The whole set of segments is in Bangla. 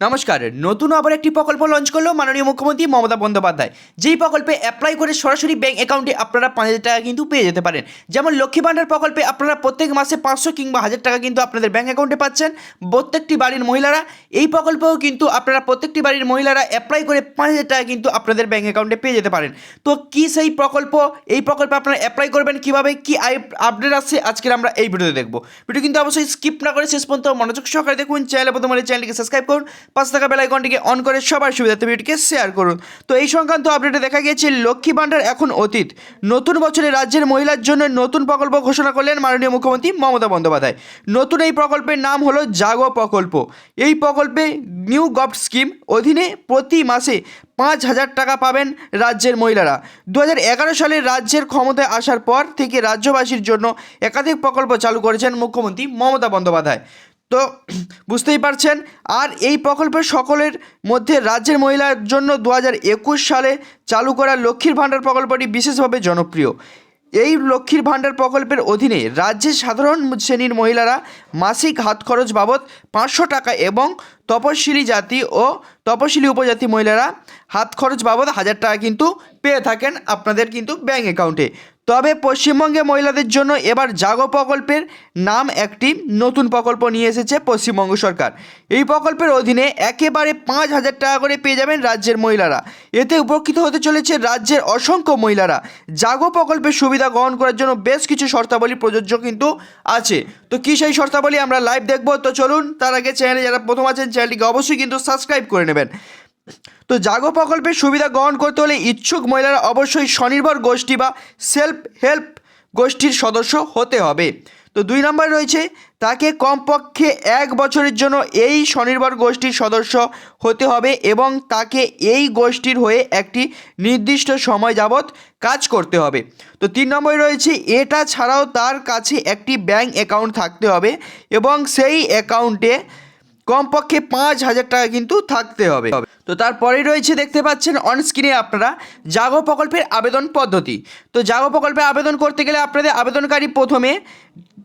নমস্কার, নতুন আবার একটি প্রকল্প লঞ্চ করল মাননীয় মুখ্যমন্ত্রী মমতা বন্দ্যোপাধ্যায়। যেই প্রকল্পে অ্যাপ্লাই করে সরাসরি ব্যাঙ্ক অ্যাকাউন্টে আপনারা পাঁচ হাজার টাকা কিন্তু পেয়ে যেতে পারেন। যেমন লক্ষ্মী ভাণ্ডার প্রকল্পে আপনারা প্রত্যেক মাসে পাঁচশো কিংবা হাজার টাকা কিন্তু আপনাদের ব্যাঙ্ক অ্যাকাউন্টে পাচ্ছেন। প্রত্যেকটি বাড়ির মহিলারা, এই প্রকল্পেও কিন্তু আপনারা প্রত্যেকটি বাড়ির মহিলারা অ্যাপ্লাই করে পাঁচ হাজার টাকা কিন্তু আপনাদের ব্যাঙ্ক অ্যাকাউন্টে পেয়ে যেতে পারেন। তো কি সেই প্রকল্প? এই প্রকল্পে আপনারা অ্যাপ্লাই করবেন কীভাবে? কি আপডেট আসছে আজকের আমরা এই ভিডিওতে দেখব। ভিডিও কিন্তু অবশ্যই স্কিপ না করে শেষ পর্যন্ত মনোযোগ সহকারে দেখুন। চ্যানেলে প্রথম চ্যানেলটিকে সাবস্ক্রাইব করুন। পাঁচ টাকা বেল আইকনটিকে অন করে সবার সুবিধার্থে ভিডিওটিকে শেয়ার করুন। তো এই সংক্রান্ত আপডেটে দেখা গিয়েছে লক্ষ্মী ভাণ্ডার এখন অতীত। নতুন বছরে রাজ্যের মহিলার জন্য নতুন প্রকল্প ঘোষণা করলেন মাননীয় মুখ্যমন্ত্রী মমতা বন্দ্যোপাধ্যায়। নতুন এই প্রকল্পের নাম হলো জাগো প্রকল্প। এই প্রকল্পে নিউ গভ স্কিম অধীনে প্রতি মাসে পাঁচ হাজার টাকা পাবেন রাজ্যের মহিলারা। দু এগারো সালে রাজ্যের ক্ষমতায় আসার পর থেকে রাজ্যবাসীর জন্য একাধিক প্রকল্প চালু করেছেন মুখ্যমন্ত্রী মমতা বন্দ্যোপাধ্যায়। তো বুঝতেই পারছেন। আর এই প্রকল্পের সকলের মধ্যে রাজ্যের মহিলার জন্য দু সালে চালু করা লক্ষ্মীর ভাণ্ডার প্রকল্পটি বিশেষভাবে জনপ্রিয়। এই লক্ষ্মীর ভাণ্ডার প্রকল্পের অধীনে রাজ্যের সাধারণ শ্রেণির মহিলারা মাসিক হাত খরচ বাবদ পাঁচশো টাকা এবং তপশিলি জাতি ও তপশিলি উপজাতি মহিলারা হাত খরচ বাবদ হাজার টাকা কিন্তু পেয়ে থাকেন আপনাদের কিন্তু ব্যাঙ্ক অ্যাকাউন্টে। তবে পশ্চিমবঙ্গে মহিলাদের জন্য এবার জাগো প্রকল্পের নাম একটি নতুন প্রকল্প নিয়ে এসেছে পশ্চিমবঙ্গ সরকার। এই প্রকল্পের অধীনে একেবারে পাঁচ হাজার টাকা করে পেয়ে যাবেন রাজ্যের মহিলারা। এতে উপকৃত হতে চলেছে রাজ্যের অসংখ্য মহিলারা। জাগো প্রকল্পের সুবিধা গ্রহণ করার জন্য বেশ কিছু শর্তাবলী প্রযোজ্য কিন্তু আছে। তো কী সেই শর্তাবলী আমরা লাইভ দেখব? তো চলুন, তার আগে চ্যানেলে যারা প্রথম আছেন চ্যানেলটিকে অবশ্যই কিন্তু সাবস্ক্রাইব করে নেবেন। তো জাগো প্রকল্পের সুবিধা গ্রহণ করতে হলে ইচ্ছুক মহিলারা অবশ্যই স্বনির্ভর গোষ্ঠী বা সেলফ হেল্প গোষ্ঠীর সদস্য হতে হবে। তো দুই নম্বর রয়েছে, তাকে কমপক্ষে এক বছরের জন্য এই স্বনির্ভর গোষ্ঠীর সদস্য হতে হবে এবং তাকে এই গোষ্ঠীর হয়ে একটি নির্দিষ্ট সময় যাবৎ কাজ করতে হবে। তো তিন নম্বরে রয়েছে, এটা ছাড়াও তার কাছে একটি ব্যাঙ্ক অ্যাকাউন্ট থাকতে হবে এবং সেই অ্যাকাউন্টে কমপক্ষে পাঁচ হাজার টাকা কিন্তু থাকতে হবে। তো তারপরেই রয়েছে দেখতে পাচ্ছেন অন স্ক্রিনে আপনারা জাগো প্রকল্পের আবেদন পদ্ধতি। তো জাগো প্রকল্পে আবেদন করতে গেলে আপনাদের আবেদনকারী প্রথমে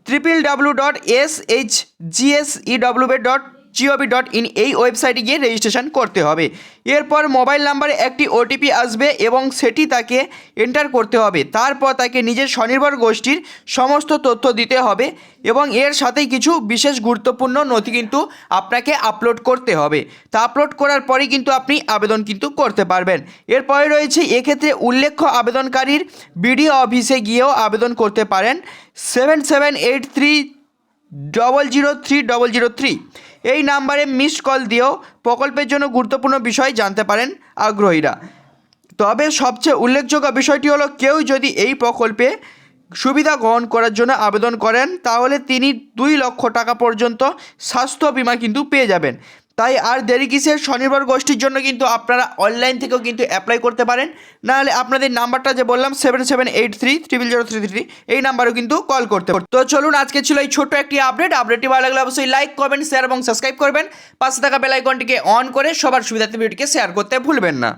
triple W dot S H GSEW dot GOV dot in এই ওয়েবসাইটে গিয়ে রেজিস্ট্রেশন করতে হবে। এরপর মোবাইল নাম্বারে একটি ওটিপি আসবে এবং সেটি তাকে এন্টার করতে হবে। তারপর তাকে নিজের স্বনির্ভর গোষ্ঠীর সমস্ত তথ্য দিতে হবে এবং এর সাথেই কিছু বিশেষ গুরুত্বপূর্ণ নথি কিন্তু আপনাকে আপলোড করতে হবে। তা আপলোড করার পরেই কিন্তু আপনি আবেদন কিন্তু করতে পারবেন। এরপরে রয়েছে, এক্ষেত্রে উল্লেখ্য আবেদনকারীর বিডিও অফিসে গিয়েও আবেদন করতে পারেন। Seven seven eight three double zero three double zero three এই নাম্বারে মিস কল দিয়েও প্রকল্পের জন্য গুরুত্বপূর্ণ বিষয় জানতে পারেন আগ্রহীরা। তবে সবচেয়ে উল্লেখযোগ্য বিষয়টি হলো, কেউ যদি এই প্রকল্পে সুবিধা গ্রহণ করার জন্য আবেদন করেন, তাহলে তিনি দুই লক্ষ টাকা পর্যন্ত স্বাস্থ্য বিমা কিন্তু পেয়ে যাবেন। তাই আর দেরি কিসের? স্বনির্ভর গোষ্ঠীর জন্য কিন্তু আপনারা অনলাইন থেকেও কিন্তু অ্যাপ্লাই করতে পারেন। নাহলে আপনাদের নাম্বারটা যে বললাম seven seven eight three triple zero three three এই নাম্বারও কিন্তু কল করতে। তো চলুন, আজকে ছিল এই ছোট্ট একটি আপডেট আপডেটটি ভালো লাগলে অবশ্যই লাইক কমেন্ট শেয়ার এবং সাবস্ক্রাইব করবেন। পাশে থাকা বেলাইকনটিকে অন করে সবার সুবিধার্থে ভিডিওটিকে শেয়ার করতে ভুলবেন না।